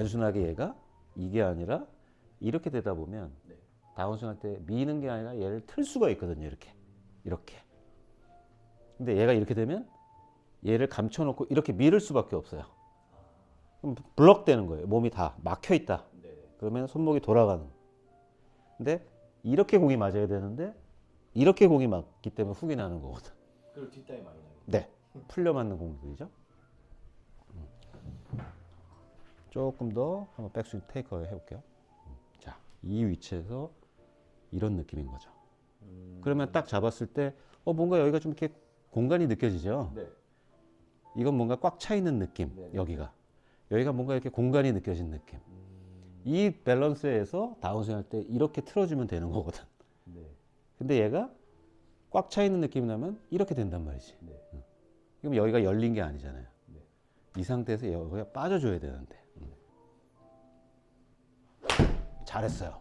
단순하게 얘가 이게 아니라 이렇게 되다 보면 네. 다운스윙 할 때 미는 게 아니라 얘를 틀 수가 있거든요. 이렇게 이렇게. 근데 얘가 이렇게 되면 얘를 감춰놓고 이렇게 밀을 수밖에 없어요. 그럼 블럭되는 거예요. 몸이 다 막혀 있다. 네. 그러면 손목이 돌아가는. 근데 이렇게 공이 맞아야 되는데 이렇게 공이 맞기 때문에 훅이 나는 거거든. 그리고 뒷다리 많이 나요. 네, 풀려 맞는 공들이죠. 음. 조금 더 한번 백스윙 테이크어웨이 해볼게요. 음. 자, 이 위치에서 이런 느낌인 거죠. 그러면 딱 잡았을 때, 어 뭔가 여기가 좀 이렇게 공간이 느껴지죠. 네. 이건 뭔가 꽉 차 있는 느낌. 네, 네. 여기가 여기가 뭔가 이렇게 공간이 느껴진 느낌. 이 밸런스에서 다운스윙 할 때 이렇게 틀어주면 되는 거거든. 네. 근데 얘가 꽉 차 있는 느낌이 나면 이렇게 된단 말이지. 네. 그럼 여기가 열린 게 아니잖아요. 네. 이 상태에서 여기가 빠져줘야 되는데. 잘했어요.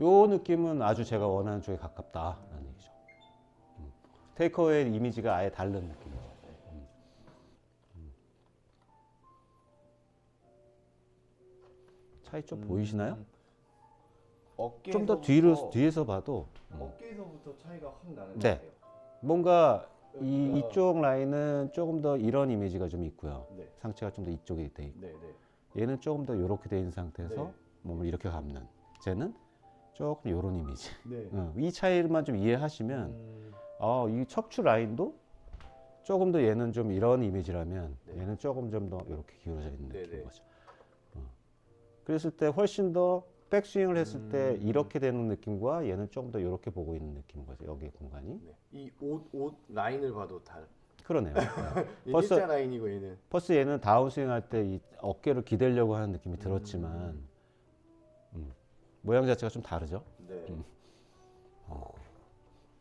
요 느낌은 아주 제가 원하는 쪽에 가깝다라는 얘기죠. 음. 테이크어웨이 이미지가 아예 다른 느낌이죠. 음. 음. 차이 좀 보이시나요? 좀 더 뒤로 뒤에서 봐도 음. 어깨에서부터 차이가 확 나는 네. 것 같아요. 뭔가 이 이쪽 라인은 조금 더 이런 이미지가 좀 있고요. 네. 상체가 좀 더 이쪽에 돼 있고 네, 네. 얘는 조금 더 이렇게 돼 있는 상태에서 네. 몸을 이렇게 감는 쟤는 조금 이런 이미지. 네. 어, 이 차이만 좀 이해하시면 음, 아, 이 척추 라인도 조금 더 얘는 좀 이런 이미지라면 네. 얘는 조금 좀 더 이렇게 기울어져 있는 네, 느낌인 네. 거죠. 어. 그랬을 때 훨씬 더 백스윙을 했을 때 음. 이렇게 되는 느낌과 얘는 조금 더 이렇게 보고 있는 느낌인 거죠. 여기 공간이. 네. 이옷 옷 라인을 봐도 다. 그러네요. 네. 얘 벌써- 일자 라인이고 얘는. 퍼스 얘는 다운스윙 할 때 이 어깨를 기대려고 하는 느낌이 들었지만 음, 모양 자체가 좀 다르죠. 네. 음.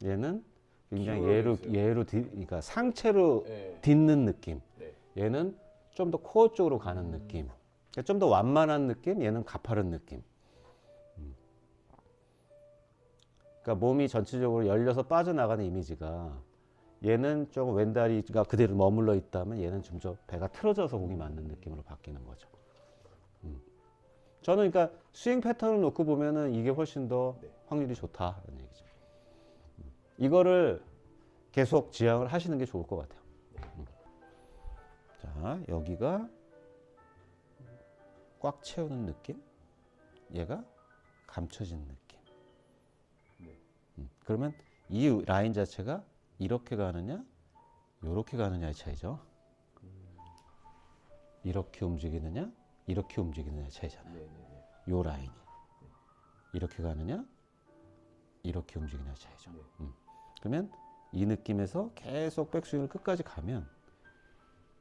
얘는 굉장히 기울어 얘로 있어요. 얘로 디, 그러니까 상체로 네. 딛는 느낌. 네. 얘는 좀 더 코어 쪽으로 가는 느낌. 그러니까 좀더 완만한 느낌. 얘는 가파른 느낌. 음. 그러니까 몸이 전체적으로 열려서 빠져나가는 이미지가 얘는 조금 왼다리가 그대로 머물러 있다면 얘는 좀 더 배가 틀어져서 공이 맞는 느낌으로 바뀌는 거죠. 음. 저는 그러니까 스윙 패턴을 놓고 보면은 이게 훨씬 더 네. 확률이 좋다라는 얘기죠. 음. 이거를 계속 지향을 하시는 게 좋을 것 같아요. 음. 자, 여기가 꽉 채우는 느낌, 얘가 감춰진 느낌. 네. 음, 그러면 이 라인 자체가 이렇게 가느냐, 이렇게 가느냐의 차이죠. 이렇게 움직이느냐, 이렇게 움직이느냐의 차이잖아요. 네, 네, 네. 요 라인이 이렇게 가느냐, 이렇게 움직이느냐의 차이죠. 네. 음. 그러면 이 느낌에서 계속 백스윙을 끝까지 가면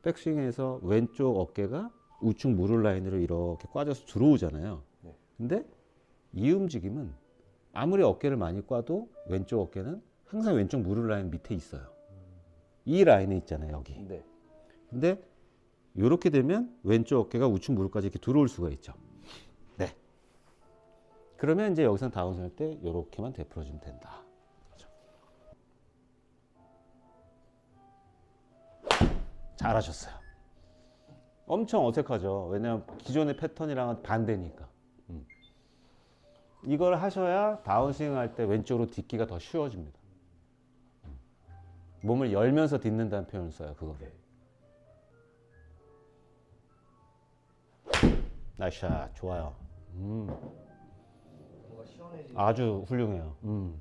백스윙에서 왼쪽 어깨가 우측 무릎 라인으로 이렇게 꽈져서 들어오잖아요. 네. 근데 이 움직임은 아무리 어깨를 많이 꽈도 왼쪽 어깨는 항상 왼쪽 무릎 라인 밑에 있어요. 이 라인에 있잖아요, 여기. 네. 근데 이렇게 되면 왼쪽 어깨가 우측 무릎까지 이렇게 들어올 수가 있죠. 네. 그러면 이제 여기서 다운스 할때 이렇게만 되풀어 주면 된다. 그렇죠. 잘하셨어요. 엄청 어색하죠. 왜냐하면 기존의 패턴이랑은 반대니까. 음. 이걸 하셔야 다운스윙 할 때 왼쪽으로 딛기가 더 쉬워집니다. 음. 몸을 열면서 딛는다는 표현을 써요. 그거. 네. 나이스 샷 좋아요. 음. 아주 훌륭해요. 음.